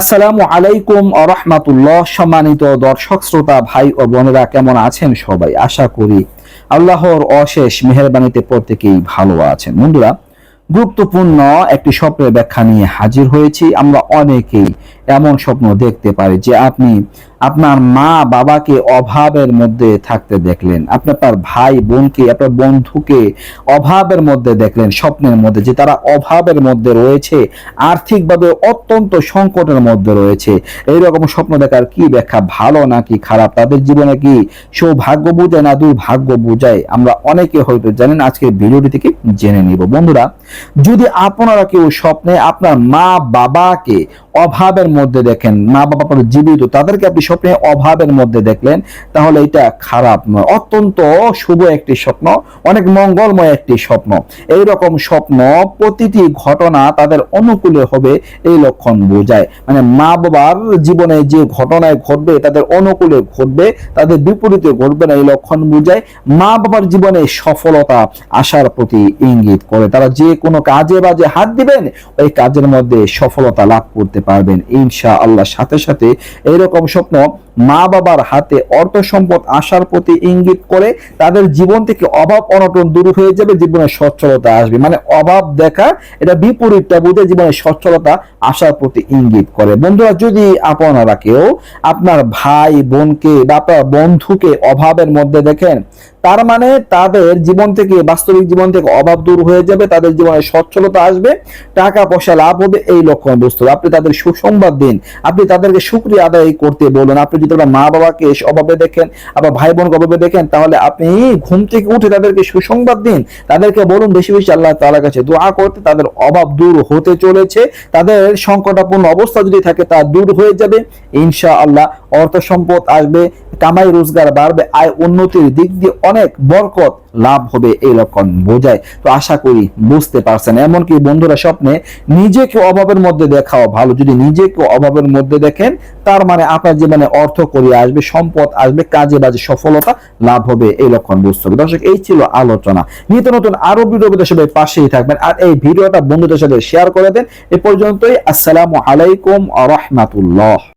আসসালামু আলাইকুম রহমাতুল্লাহ। সম্মানিত দর্শক, শ্রোতা, ভাই ও বোনেরা, কেমন আছেন সবাই? আশা করি আল্লাহর অশেষ মেহরবানিতে প্রত্যেকেই ভালো আছেন। বন্ধুরা, গুরুত্বপূর্ণ একটি স্বপ্নের ব্যাখ্যা নিয়ে হাজির হয়েছি। আমরা অনেকেই এমন স্বপ্ন দেখতে পারি যে আপনি আপনার মা বাবাকে অভাবের মধ্যে থাকতে দেখলেন আপনি আপনার ভাই বোনকে, আপনার বন্ধুকে অভাবের মধ্যে দেখলেন, স্বপ্নের মধ্যে, যে তারা অভাবের মধ্যে রয়েছে, আর্থিকভাবে অত্যন্ত সংকটের মধ্যে রয়েছে। এইরকম স্বপ্ন দেখার কি ব্যাখ্যা, ভালো নাকি খারাপ? তাদের জীবনে কি সৌভাগ্য বোঝায় না দুর্ভাগ্য বোঝায়? আমরা অনেকে হয়তো জানেন, আজকের ভিডিওটি থেকে জেনে নিব। বন্ধুরা, যদি আপনারা কেউ স্বপ্নে আপনার মা বাবাকে অভাবের মধ্যে দেখেন মা বাবা জীবিত, তাদেরকে আপনি স্বপ্নে অভাবের মধ্যে দেখলেন, তাহলে এটা খারাপ নয়। অত্যন্ত শুভ একটি স্বপ্ন, অনেক মঙ্গলময় একটি স্বপ্ন। এই রকম স্বপ্ন, প্রতিটি ঘটনা তাদের অনুকূলে হবে এই লক্ষণ বোঝায়। মানে মা বাবার জীবনে যে ঘটনায় ঘটবে, তাদের অনুকূলে ঘটবে, তাদের বিপরীতে ঘটবে না এই লক্ষণ বোঝায়। মা বাবার জীবনে সফলতা আসার প্রতি ইঙ্গিত করে। তারা যে কোনো কাজে বাজে হাত দিবেন, ওই কাজের মধ্যে সফলতা লাভ করতে পারবেন। ইনশা আল্লাহ সাথে সাথে এরকম স্বপ্ন মা বাবার হাতে অর্থ সম্পদ আসার প্রতি ইঙ্গিত করে তাদের জীবন থেকে অভাব অনটন দূর হয়ে যাবে, জীবনে সচ্ছলতা আসবে। মানে অভাব দেখা, এটা বিপরীতটা বুঝে জীবনে সচ্ছলতা আসার প্রতি ইঙ্গিত করে। বন্ধুরা, যদি আপনারা কেউ আপনার ভাই, বোনকে বা আপনার বন্ধুকে অভাবের মধ্যে দেখেন তার মানে তাদের জীবন থেকে, বাস্তবিক জীবন থেকে অভাব দূর হয়ে যাবে, তাদের জীবনে সচ্ছলতা আসবে টাকা পয়সা লাভ হবে, এই লক্ষণ বস্তু আপনি তাদের সুসংবাদ দিন, আপনি তাদেরকে সুক্রিয়া আদায় করতে বলুন। আপনি যদি আপনার মা বাবাকে অভাবে দেখেন আবার ভাই বোনকে অভাবে দেখেন, তাহলে আপনি ঘুম থেকে উঠে তাদেরকে সুসংবাদ দিন। তাদেরকে বলুন, বেশি বেশি আল্লাহ তাআলার কাছে দোয়া করতে তাদের অভাব দূর হতে চলেছে। তাদের সংকটাপূর্ণ অবস্থা যদি থাকে, তা দূর হয়ে যাবে। ইনশা আল্লাহ অর্থ সম্পদ আসবে কামাই রোজগার বাড়বে, আয় উন্নতির দিক দিয়ে অনেক বরকত লাভ হবে এই লক্ষণ বোঝায়। তো আশা করি বুঝতে পারছেন। এমনকি বন্ধুরা স্বপ্নে নিজেকে অভাবের মধ্যে দেখাও ভালো। যদি নিজেকে অভাবের মধ্যে দেখেন, তার মানে আপনার জীবনে অর্থ করিয়ে আসবে, সম্পদ আসবে, কাজে বাজে সফলতা লাভ হবে এই লক্ষণ বুঝতে হবে। দর্শক, এই ছিল আলোচনা। নিত্য নতুন আরও ভিডিও সবাই পাশেই থাকবেন। আর এই ভিডিওটা বন্ধুদের সাথে শেয়ার করে দেন। এ পর্যন্তই। আসসালামু আলাইকুম রহমাতুল্লাহ।